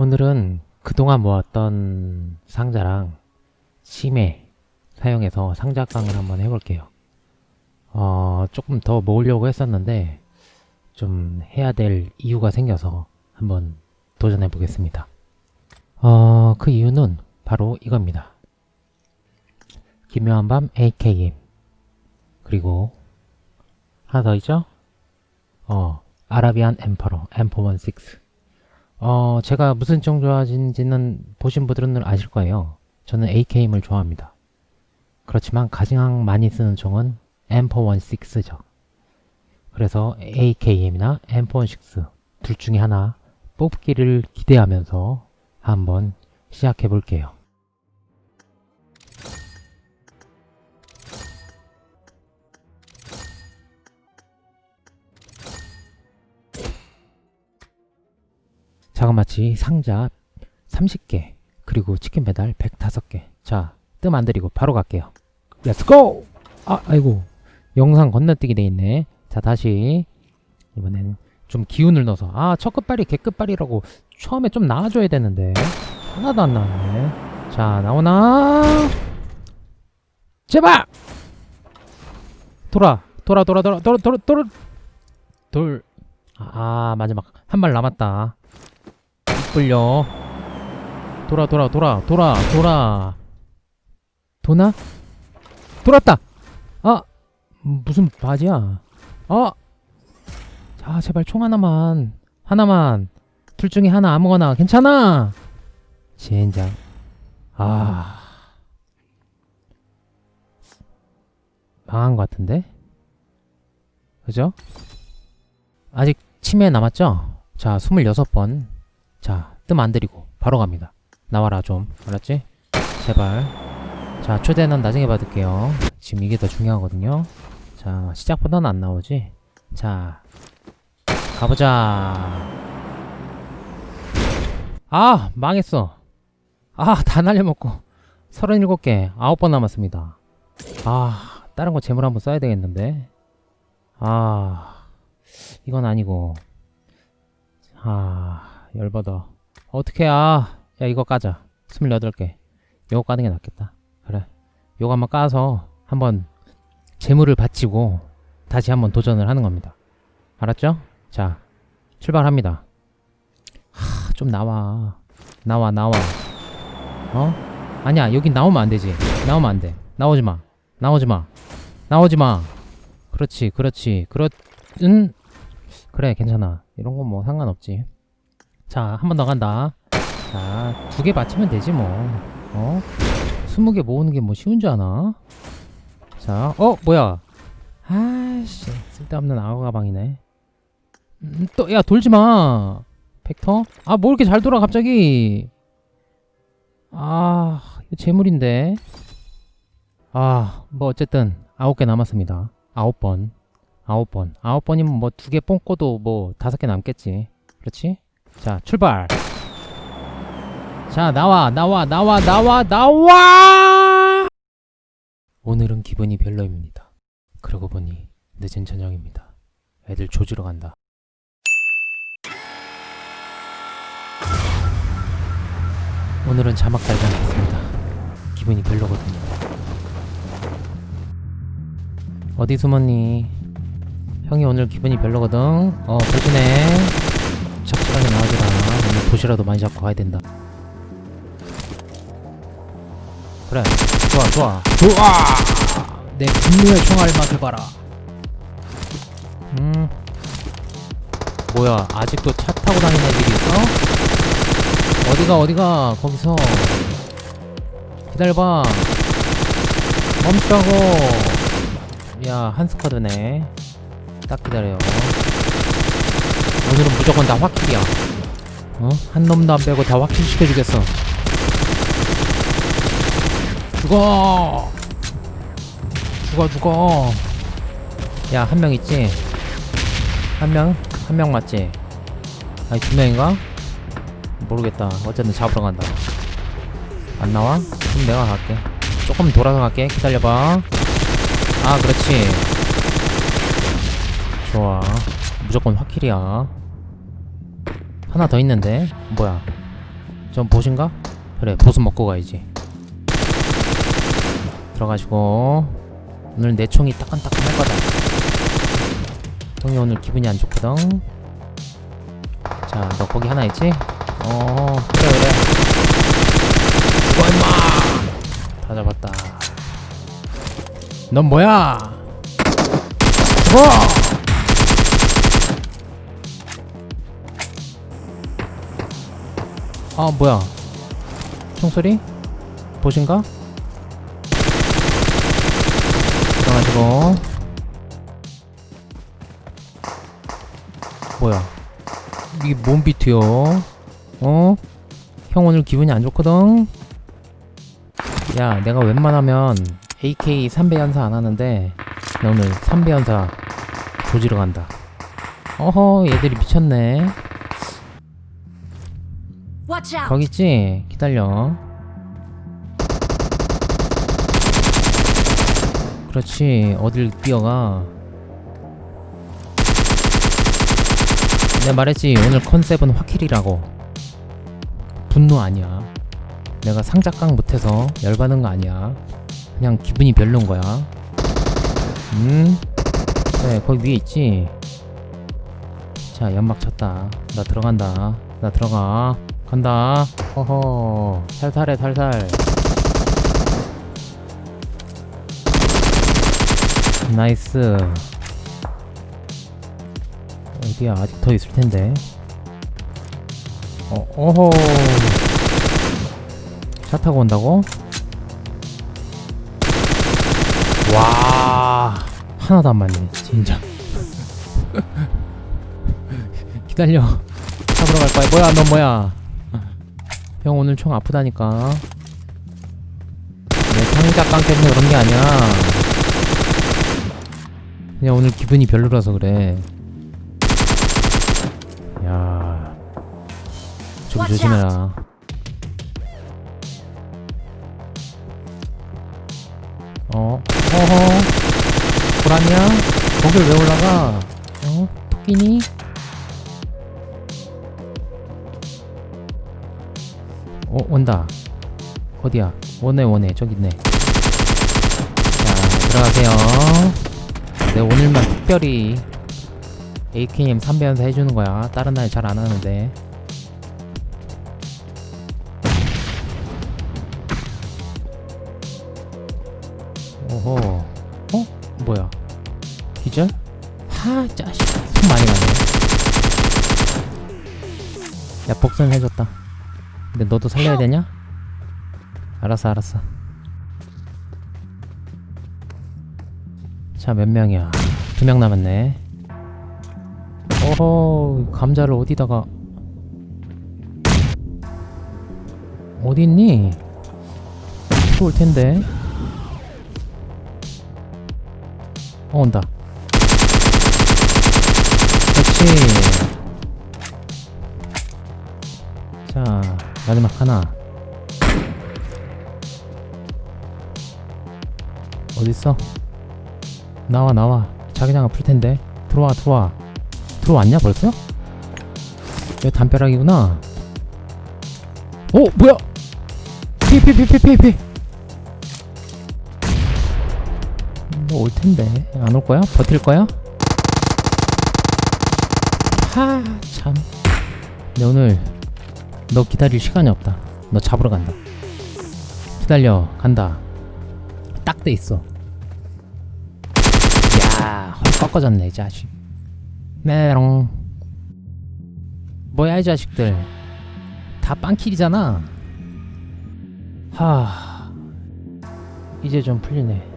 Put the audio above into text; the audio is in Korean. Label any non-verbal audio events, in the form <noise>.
오늘은 그동안 모았던 상자랑 심해 사용해서 상자깡을 한번 해볼게요. 어, 조금 더 모으려고 했었는데 좀 해야 될 이유가 생겨서 한번 도전해 보겠습니다. 어, 그 이유는 바로 이겁니다. 기묘한 밤 AKM 그리고 하나 더 있죠? 어, 아라비안 엠퍼러 M416 어, 제가 무슨 총 좋아하는지는 보신 분들은 아실 거예요. 저는 AKM을 좋아합니다. 그렇지만 가장 많이 쓰는 총은 M416죠. 그래서 AKM이나 M416 둘 중에 하나 뽑기를 기대하면서 한번 시작해 볼게요. 자그마치 상자 30개 그리고 치킨 배달 105개. 자 뜸 안 들이고 바로 갈게요. 렛츠고 아 아이고. 영상 건너뛰기 돼 있네. 자 다시. 이번엔 좀 기운을 넣어서. 아 첫 끝발이 개 끝발이라고 처음에 좀 나와줘야 되는데. 하나도 안 나왔네. 자 나오나? 제발! 돌아 돌아 돌아 돌아 돌아 돌아 돌아 돌아 마지막. 한 발 남았다 끌려 돌아 돌아 돌아 돌아 돌아 도나? 돌았다! 아! 무슨 바지야? 아! 자 제발 총 하나만 하나만 둘 중에 하나 아무거나 괜찮아! 젠장 아 망한 것 같은데? 그죠? 아직 치매 남았죠? 자 26번 자, 뜸 안 들이고 바로 갑니다. 나와라 좀. 알았지? 제발. 자, 초대는 나중에 받을게요. 지금 이게 더 중요하거든요. 자, 시작보다는 안 나오지? 자, 가보자. 아, 망했어. 아, 다 날려먹고. 37개, 9번 남았습니다. 아, 다른 거 재물 한번 써야 되겠는데. 아, 이건 아니고. 아, 열받아. 어떻게 아, 야 이거 까자. 28개. 요거 까는 게 낫겠다. 그래. 요거 한번 까서 한번 재물을 바치고 다시 한번 도전을 하는 겁니다. 알았죠? 자, 출발합니다. 하, 좀 나와. 나와, 나와. 어? 아니야, 여긴 나오면 안 되지. 나오면 안 돼. 나오지 마. 나오지 마. 나오지 마. 그렇지, 그렇지. 그렇, 은, 그래, 괜찮아. 이런 건 뭐 상관없지. 자, 한 번 더 간다. 자, 두 개 맞추면 되지 뭐. 어? 스무 개 모으는 게 뭐 쉬운 줄 아나? 자, 어, 뭐야? 아씨, 쓸데없는 악어 가방이네. 음, 또, 야, 돌지 마. 벡터? 아, 뭐 이렇게 잘 돌아, 갑자기. 아, 이거 재물인데. 아, 뭐 어쨌든 아홉 개 남았습니다. 아홉 번. 아홉 번. 아홉 번이면 뭐 두개 뽑고도 뭐 다섯 개 남겠지. 그렇지? 자, 출발. 자, 나와, 나와, 나와, 나와, 나와! 오늘은 기분이 별로입니다. 그러고 보니 늦은 저녁입니다. 애들 조지러 간다. 오늘은 자막 않겠습니다. 기분이 별로거든요. 어디 숨었니? 형이 오늘 기분이 별로거든. 어, 조심해. 나오질 않아. 오늘 도시라도 많이 잡고 가야 된다. 그래, 좋아, 좋아, 좋아. 내 분노의 총알 맛을 봐라. 음, 뭐야? 아직도 차 타고 다니는 애들이 있어? 어디가 어디가 거기서 기다려봐. 멈추라고. 야, 한 스쿼드네. 딱 기다려. 오늘은 무조건 다 확킬이야. 어? 한 놈도 안 빼고 다 확킬 시켜주겠어. 죽어! 죽어, 죽어. 야, 한 명 있지? 한 명? 한 명 맞지? 아니, 두 명인가? 모르겠다. 어쨌든 잡으러 간다. 안 나와? 그럼 내가 갈게. 조금 돌아서 갈게. 기다려봐. 아, 그렇지. 좋아. 무조건 확킬이야. 하나 더 있는데? 뭐야? 전 보신가? 그래 보스 먹고 가야지. 들어가시고. 오늘 내 총이 따끈따끈할 거다. 형이 오늘 기분이 안 좋거든. 자너 거기 하나 있지? 어 그래 그래. 죽어 임마! 다 잡았다. 넌 뭐야? 죽어 아 뭐야 총소리? 보신가? 들어가지고 뭐야 이게 뭔 비트요? 어? 형 오늘 기분이 안 좋거든? 야 내가 웬만하면 AK 3배 연사 안 하는데 나 오늘 3배 연사 조지러 간다 어허 얘들이 미쳤네! 거기 있지? 기다려. 그렇지. 어딜 뛰어가. 내가 말했지. 오늘 컨셉은 확킬이라고. 분노 아니야. 내가 상작강 못해서 열받은 거 아니야. 그냥 기분이 별론 거야. 음? 그래, 거기 위에 있지? 자, 연막 쳤다. 나 들어간다. 나 들어가. 간다. 허허. 살살해, 살살. 나이스. 어디야? 아직 더 있을 텐데. 어, 어허. 차 타고 온다고? 와. 하나도 안 맞네, 진짜. <laughs> 기다려. 잡으러 갈 거야. 뭐야, 너 뭐야? 형 오늘 총 아프다니까. 내 상작강 때문에 그런 게 아니야. 그냥 오늘 기분이 별로라서 그래. 야, 좀 Watch 조심해라. 어, 어허, 보라냐? 거길 왜 올라가? 어, 토끼니? 어 온다. 어디야? 원해 원해. 저기 있네. 자 들어가세요. 내 오늘만 특별히 AKM 3배연사 해주는 거야. 다른 날 잘 안 하는데. 오호. 어? 뭐야? 기절? 하 짜식. 손 많이 가네. 야 복선 해줬다 근데 너도 살려야 되냐? 알았어 알았어. 자 몇 명이야? 두 명 남았네. 어허 감자를 어디다가. 어디 있니? 들어올 텐데. 어 온다. 그렇지. 자 마지막 하나. 어딨어? 나와 나와. 자기장 아플 텐데. 들어와 들어와. 들어왔냐 벌써? 여기 담벼락이구나. 오 뭐야? 피피피피피피. 뭐 올 텐데. 안 올 거야? 버틸 거야? 하참. 내 오늘 너 기다릴 시간이 없다. 너 잡으러 간다. 기다려, 간다. 딱 돼 있어. 야, 헐 꺾어졌네, 이 자식. 메롱. 뭐야, 이 자식들. 다 빵킬이잖아. 하. 이제 좀 풀리네.